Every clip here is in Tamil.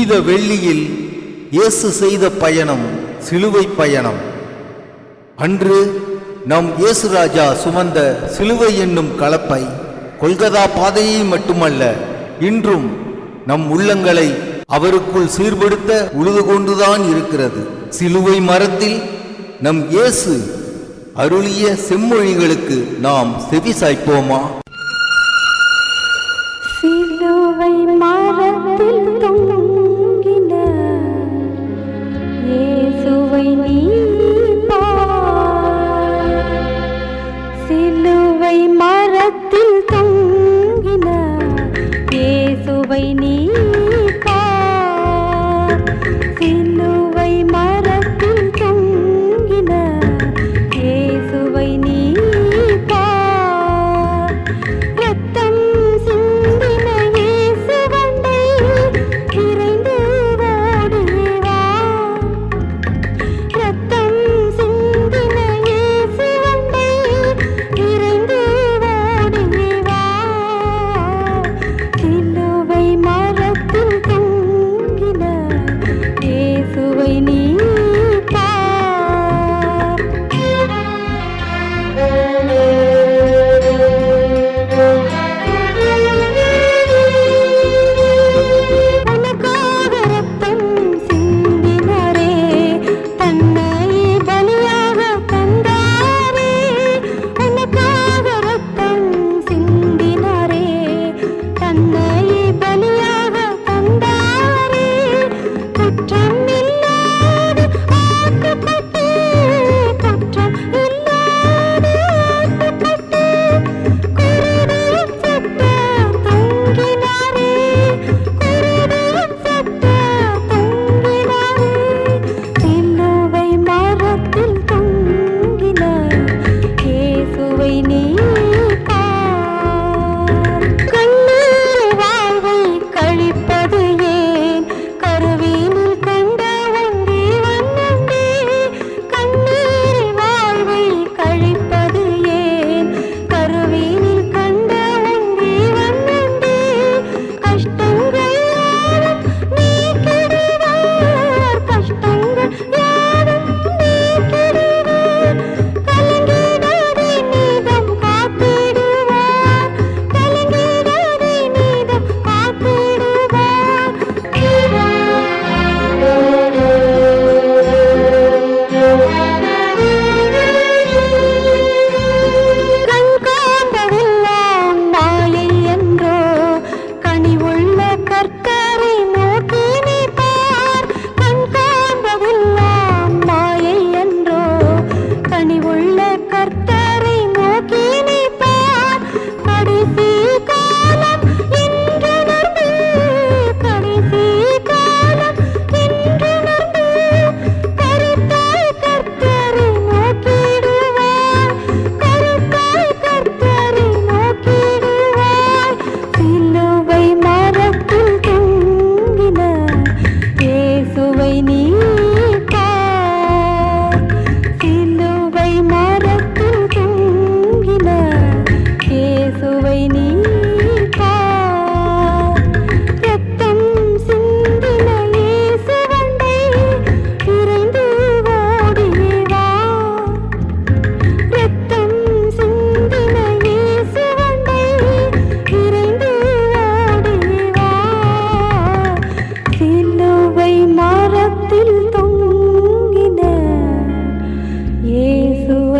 புனித வெள்ளியில் இயேசு செய்த பயணம் சிலுவை பயணம். அன்று நம் இயேசு ராஜா சுமந்த சிலுவை என்னும் கலப்பை கொல்கதா பாதையை மட்டுமல்ல இன்றும் நம் உள்ளங்களை அவருக்குள் சீர்படுத்த உழுது கொண்டுதான் இருக்கிறது. சிலுவை மரத்தில் நம் இயேசு அருளிய செம்மொழிகளுக்கு நாம் செவி சாய்ப்போமா इमारत दिल तुम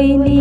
quay